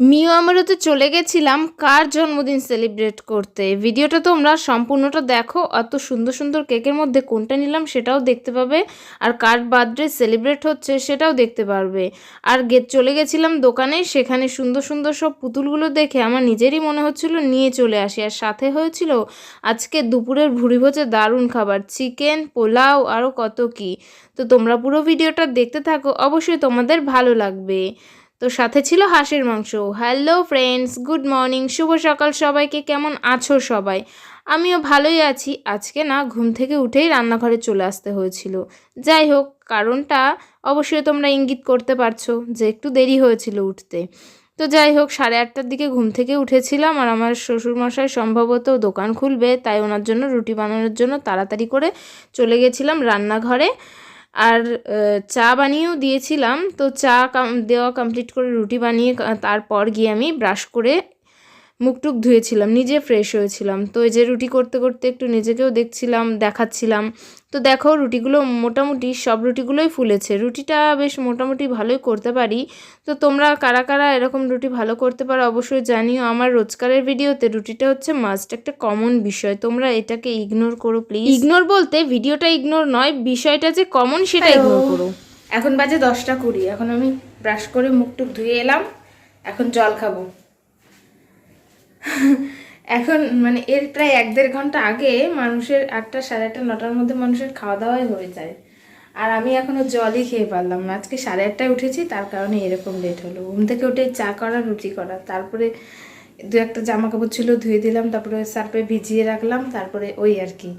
মিও আমারতে চলে গেছিলাম। কার জন্মদিন সেলিব্রেট করতে? ভিডিওটা তোমরা সম্পূর্ণটা দেখো। অত সুন্দর সুন্দর কেকের মধ্যে কোনটা নিলাম সেটাও দেখতে পাবে। আর কার বার্থডে সেলিব্রেট হচ্ছে সেটাও দেখতে পারবে। আর গে চলে গেছিলাম দোকানে, সেখানে সুন্দর সুন্দর সব পুতুলগুলো দেখে আমার নিজেরই মনে হচ্ছিল নিয়ে চলে আসি। আর সাথে হয়েছিল আজকে দুপুরের ভুড়ি ভোজে দারুণ খাবার, চিকেন, পোলাও আরও কত কি। তো তোমরা পুরো ভিডিওটা দেখতে থাকো। অবশ্যই তোমাদের ভালো লাগবে। তো সাথে ছিল হাঁসের মাংস। হ্যালো ফ্রেন্ডস গুড মর্নিং শুভ সকাল সবাইকে, কেমন আছো সবাই? আমিও ভালোই আছি। আজকে না, ঘুম থেকে উঠেই রান্নাঘরে চলে আসতে হয়েছিল। যাই হোক, কারণটা অবশ্যই তোমরা ইঙ্গিত করতে পারছ যে একটু দেরি হয়েছিল উঠতে। তো যাই হোক, সাড়ে আটটার দিকে ঘুম থেকে উঠেছিলাম আর আমার শ্বশুরমশাই সম্ভবত দোকান খুলবে, তাই ওনার জন্য রুটি বানানোর জন্য তাড়াতাড়ি করে চলে গেছিলাম রান্নাঘরে। আর চা বানিয়েও দিয়েছিলাম। তো চা দেওয়া কমপ্লিট করে রুটি বানিয়ে তারপর গিয়ে আমি ব্রাশ করে মুখটুক ধুয়েছিলাম নিজে ফ্রেশ হয়েছিলাম। তো এই যে রুটি করতে করতে একটু নিজেকেও দেখছিলাম দেখাচ্ছিলাম। তো দেখো রুটিগুলো মোটামুটি সব রুটিগুলোই ফুলেছে। রুটিটা বেশ মোটামুটি ভালোই করতে পারি। তো তোমরা কারা কারা এরকম রুটি ভালো করতে পারো অবশ্যই জানিও। আমার রোজকারের ভিডিওতে রুটিটা হচ্ছে মাস্ট একটা কমন বিষয়। তোমরা এটাকে ইগনোর করো প্লিজ ইগনোর বলতে ভিডিওটা ইগনোর নয় বিষয়টা যে কমন সেটা ইগনোর করো। এখন বাজে দশটা কুড়ি। এখন আমি ব্রাশ করে মুখটুক ধুয়ে এলাম। এখন জল খাব। এখন মানে এর প্রায় এক দেড় ঘণ্টা আগে মানুষের আটটা, সাড়ে আটটা, নটার মধ্যে মানুষের খাওয়া দাওয়াই হয়ে যায়। আর আমি এখনও জলই খেয়ে পারলাম না। আজকে সাড়ে আটটায় উঠেছি, তার কারণে এরকম লেট হলো। ঘুম থেকে উঠে চা করা, রুটি করা। তারপরে দু একটা জামা কাপড় ছিল, ধুয়ে দিলাম, তারপরে সার্পে ভিজিয়ে রাখলাম, তারপরে ওই আর কি।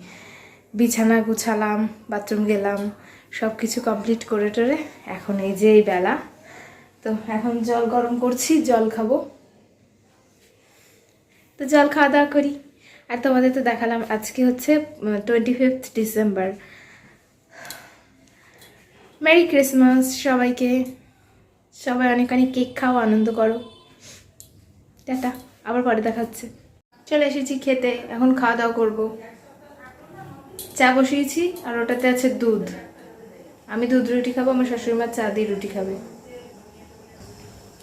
বিছানা গুছালাম, বাথরুম গেলাম সব কিছু কমপ্লিট করে টরে এখন এই যে এই বেলা। তো এখন জল গরম করছি, জল খাব। তো জল খাওয়া দাওয়া করি। আর তোমাদের তো দেখালাম, আজকে হচ্ছে twenty fifth December merry Christmas সবাইকে। সবাই অনেক অনেক কেক খাও, আনন্দ করো। টাটা, আবার পরে দেখা হচ্ছে। চলে এসেছি খেতে, এখন খাওয়া দাওয়া করব। চা বসিয়েছি, আর ওটাতে আছে দুধ। আমি দুধ রুটি খাব, আমার শাশুড়ি মা চা দিয়ে রুটি খাবে।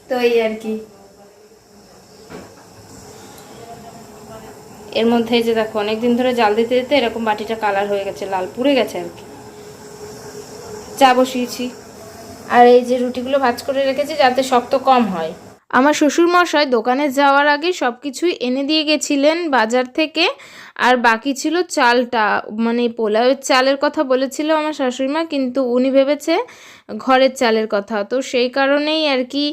তো এই আর কি। এর মধ্যে যে দেখো, অনেকদিন ধরে জাল দিতে দিতে এরকম বাটিটা কালার হয়ে গেছে, লাল পুড়ে গেছে আর কি। চা বসিয়েছি। আর এই যে রুটিগুলো ভাজ করে রেখেছি যাতে শক্ত কম হয়। আমার শ্বশুর মশাই দোকানে যাওয়ার আগে সব কিছুই এনে দিয়ে গেছিলেন বাজার থেকে। আর বাকি ছিল চালটা। মানে পোলাওয়ের চালের কথা বলেছিল আমার শাশুড়িমা, কিন্তু উনি ভেবেছে ঘরের চালের কথা। তো সেই কারণেই আর কি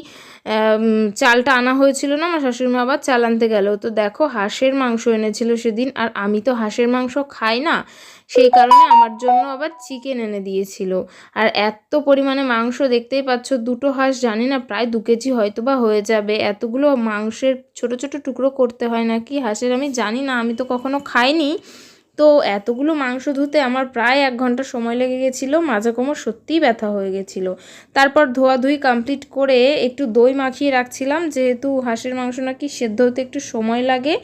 চালটা আনা হয়েছিল না, আমার শাশুড়িমা আবার চাল আনতে গেল। তো দেখো, হাঁসের মাংস এনেছিল সেদিন। আর আমি তো হাঁসের মাংস খাই না। সেই কারণে আমার জন্য আবার চিকেন এনে দিয়েছিল। আর এত পরিমাণে মাংস দেখতেই পাচ্ছ, দুটো হাঁস জানি না, প্রায় দু কেজি হয়তো বা হয়ে যাবে। এতগুলো মাংসের ছোট ছোট টুকরো করতে হয় নাকি? হাঁসের আমি জানি না, আমি তো কখনো খাইনি। তো এতগুলো মাংস ধুতে আমার প্রায় এক ঘণ্টা সময় লেগে গেছিল মাজা সত্যিই ব্যথা হয়ে গেছিল। তারপর ধোয়াধুয়ি কমপ্লিট করে একটু দই মাখিয়ে রাখছিলাম, যেহেতু হাঁসের মাংস নাকি সেদ্ধ হতে একটু সময় লাগে।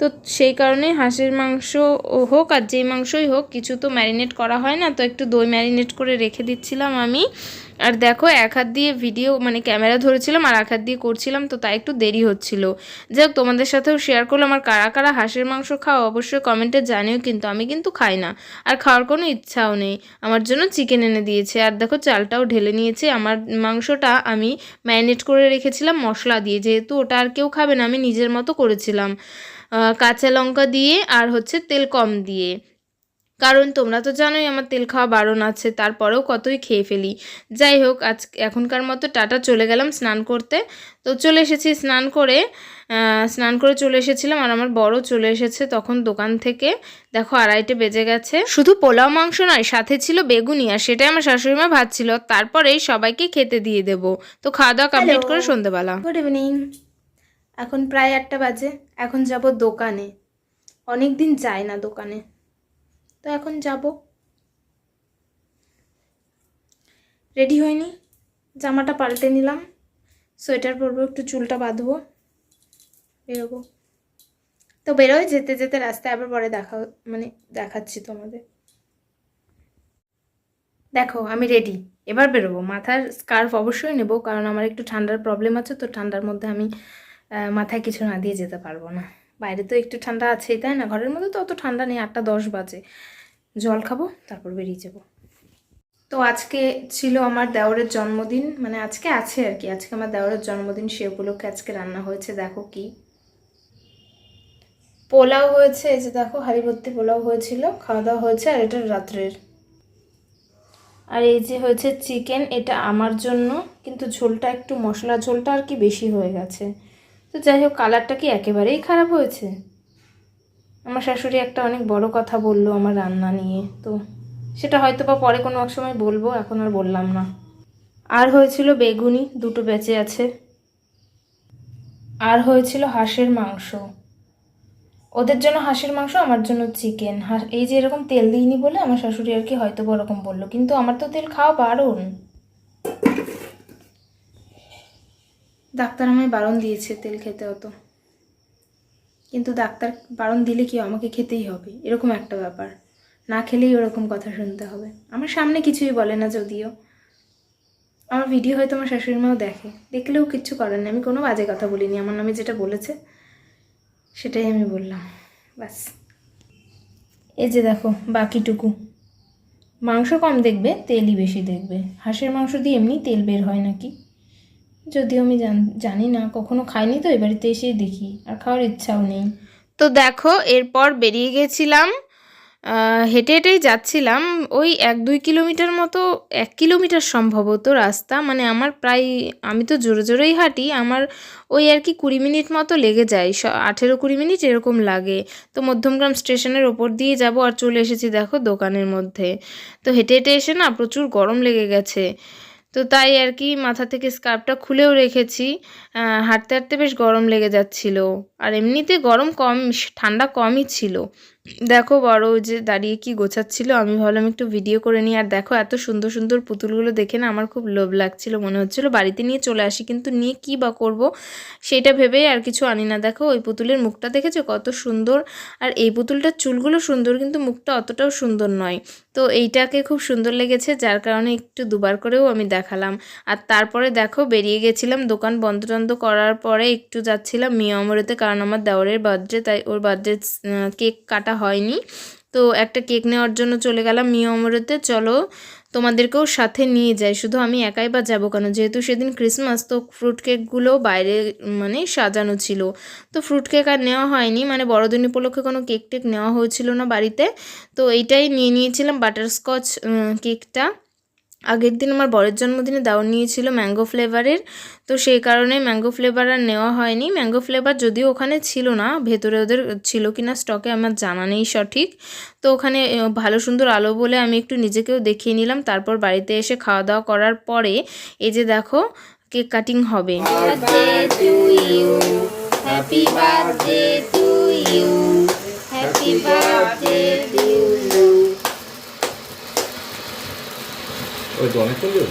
তো সেই কারণে হাঁসের মাংস হোক আর যেই মাংসই হোক, কিছু তো ম্যারিনেট করা হয় না, তো একটু দই ম্যারিনেট করে রেখে দিচ্ছিলাম আমি। আর দেখো, এক হাত দিয়ে ভিডিও মানে ক্যামেরা ধরেছিলাম আর এক হাত দিয়ে করছিলাম, তো তাই একটু দেরি হচ্ছিল। যাই হোক তোমাদের সাথেও শেয়ার করলাম। আমার কারা কারা হাঁসের মাংস খাও, অবশ্যই কমেন্টে জানিও, কিন্তু আমি কিন্তু খাই না। আর খাওয়ার কোনো ইচ্ছাও নেই। আমার জন্য চিকেন এনে দিয়েছে। আর দেখো, চালটাও ঢেলে নিয়েছে। আমার মাংসটা আমি ম্যারিনেট করে রেখেছিলাম মশলা দিয়ে। যেহেতু ওটা আর কেউ খাবে না, আমি নিজের মতো করেছিলাম। কাঁচা লঙ্কা দিয়ে আর হচ্ছে তেল কম দিয়ে। কারণ তোমরা তো জানোই আমার তেল খাওয়া বারণ আছে তারপরেও কতই খেয়ে ফেলি। যাই হোক আজ এখনকার মতো টাটা চলে গেলাম স্নান করতে। তো চলে এসেছি স্নান করে স্নান করে চলে এসেছিলাম আর আমার বড় চলে এসেছে তখন দোকান থেকে। দেখো আড়াইটে বেজে গেছে। শুধু পোলাও মাংস নয় সাথে ছিল বেগুনি আর সেটাই আমার শাশুড়ি মা ভাজছিল। তারপরেই সবাইকে খেতে দিয়ে দেব। তো খাওয়া দাওয়া কমপ্লিট করে সন্ধ্যেবেলা গুড ইভিনিং এখন প্রায় আটটা বাজে, এখন যাব দোকানে। অনেক দিন যায় না দোকানে। তো এখন যাব। রেডি হয়নি? জামাটা পাল্টে নিলাম। সোয়েটার পরবো, একটু চুলটা বাঁধবো। বেরোবো। তো বেরোয় যেতে যেতে রাস্তায় আবার পরে দেখা মানে দেখাচ্ছি তোমাদের। দেখো, আমি রেডি এবার বেরোবো। মাথার স্কার্ফ অবশ্যই নেব, কারণ আমার একটু ঠান্ডার প্রবলেম আছে, তো ঠান্ডার মধ্যে আমি মাথায় কিছু না দিয়ে যেতে পারব না। বাইরে তো একটু ঠান্ডা আছেই, তাই না? ঘরের মধ্যে তো অত ঠান্ডা নেই, আটটা দশ বাজে। জল খাব, তারপর বেরিয়ে যাব। তো আজকে ছিল আমার দেওরের জন্মদিন মানে আজকে আছে আর কি, আজকে আমার দেওরের জন্মদিন, সে উপলক্ষে আজকে রান্না হয়েছে, দেখো কি। পোলাও হয়েছে, এই যে দেখো হাঁড়ি ভর্তি পোলাও হয়েছিল, খাওয়া দাওয়া হয়েছে, আর এটা রাত্রের। আর এই যে হয়েছে চিকেন, এটা আমার জন্য, কিন্তু ঝোলটা একটু মশলা ঝোলটা আর কি বেশি হয়ে গেছে। তো যাই হোক কালারটা কি একেবারেই খারাপ হয়েছে? আমার শাশুড়ি একটা অনেক বড় কথা বলল আমার রান্না নিয়ে, তো সেটা হয়তো বা পরে কোনো এক সময় বলব, এখন আর বললাম না। আর হয়েছিল বেগুনি, দুটো বেঁচে আছে। আর হয়েছিল হাঁসের মাংস। ওদের জন্য হাঁসের মাংস, আমার জন্য চিকেন এই যে এরকম তেল দিইনি বলে আমার শাশুড়ি আর কি হয়তো বা ওরকম বলল, কিন্তু আমার তো তেল খাওয়া বারণ। ডাক্তার আমায় বারণ দিয়েছে তেল খেতে হতো কিন্তু ডাক্তার বারণ দিলে কি আমাকে খেতেই হবে? এরকম একটা ব্যাপার। না খেলেই ওরকম কথা শুনতে হবে। আমার সামনে কিছুই বলে না যদিও। আমার ভিডিও হয়তো আমার শাশুড়ি মাও দেখে। দেখলেও কিচ্ছু করার নেই। আমি কোনো বাজে কথা বলিনি। আমার নামে যেটা বলেছে, সেটাই আমি বললাম। ব্যাস। এই যে দেখো, বাকিটুকু। মাংস কম দেখবে, তেলই বেশি দেখবে। হাঁসের মাংস দিয়ে এমনি তেল বের হয় নাকি? যদিও আমি জান- না, কখনো খাইনি তো, এ বাড়িতে এসেই দেখি, আর খাওয়ার ইচ্ছাও নেই। তো দেখো, এরপর বেরিয়ে গেছিলাম হেঁটে হেঁটেই যাচ্ছিলাম, ওই এক দুই কিলোমিটার মতো, এক কিলোমিটার সম্ভবত রাস্তা মানে আমার প্রায়, আমি তো জোরে জোরেই হাঁটি, আমার ওই আর কি কুড়ি মিনিট মতো লেগে যায় আঠেরো কুড়ি মিনিট এরকম লাগে। তো মধ্যমগ্রাম স্টেশনের ওপর দিয়ে যাব, আর চলে এসেছি দেখো দোকানের মধ্যে। তো হেঁটে হেঁটে এসে না প্রচুর গরম লেগে গেছে। তো তাই আর কি মাথা থেকে স্কার্ফটা খুলেও রেখেছি। হাঁটতে হাঁটতে বেশ গরম লেগে যাচ্ছিল। আর এমনিতে গরম কম, ঠান্ডা কমই ছিল। দেখো বড় যে দাঁড়িয়ে কি গোছাচ্ছিল, আমি ভাবলাম একটু ভিডিও করে নিই। আর দেখো এত সুন্দর সুন্দর পুতুলগুলো দেখে না আমার খুব লোভ লাগছিল, মনে হচ্ছিল বাড়িতে নিয়ে চলে আসি, কিন্তু নিয়ে কি বা করব সেটা ভেবেই আর কিছু আনি না। দেখো ওই পুতুলের মুখটা দেখেছ কত সুন্দর? আর এই পুতুলটার চুলগুলো সুন্দর, কিন্তু মুখটা অতটাও সুন্দর নয়। তো এইটাকে খুব সুন্দর লেগেছে, যার কারণে একটু দুবার করেও আমি দেখালাম। আর তারপরে দেখো বেরিয়ে গেছিলাম দোকান বন্ধ টন্ধ করার পরে একটু যাচ্ছিলাম মিয়ামরেতে কারণ আমার দেওয়ারের বার্থডে, তাই ওর বার্থডে কেক কাটা হয়নি। তো একটা কেক নেওয়ার জন্য চলে গেলাম মিয়মরতে চলো তোমাদেরকেও সাথে নিয়ে যাই। শুধু আমি একাই বা যাব কেন? যেহেতু সেদিন ক্রিসমাস তো ফ্রুট কেকগুলো বাইরে মানে সাজানো ছিল। তো ফ্রুট কেক আর নেওয়া হয়নি। মানে বড়দিন উপলক্ষে কোনো কেক টেক নেওয়া হয়েছিল না বাড়িতে। তো এইটাই নিয়ে নিয়েছিলাম বাটারস্কচ কেকটা আগের দিন আমার বরের জন্মদিনে দাওয়ার নিয়েছিল ম্যাঙ্গো ফ্লেভারের, তো সেই কারণে ম্যাঙ্গো ফ্লেভার আর নেওয়া হয়নি। ম্যাঙ্গো ফ্লেভার যদিও ওখানে ছিল না, ভেতরে ওদের ছিল কিনা স্টকে আমার জানা নেই সঠিক। তো ওখানে ভালো সুন্দর আলো বলে আমি একটু নিজেকেও দেখিয়ে নিলাম। তারপর বাড়িতে এসে খাওয়া দাওয়া করার পরে, এই যে দেখো, কেক কাটিং হবে। To you happy birthday to you ওই তো অনেক সুন্দর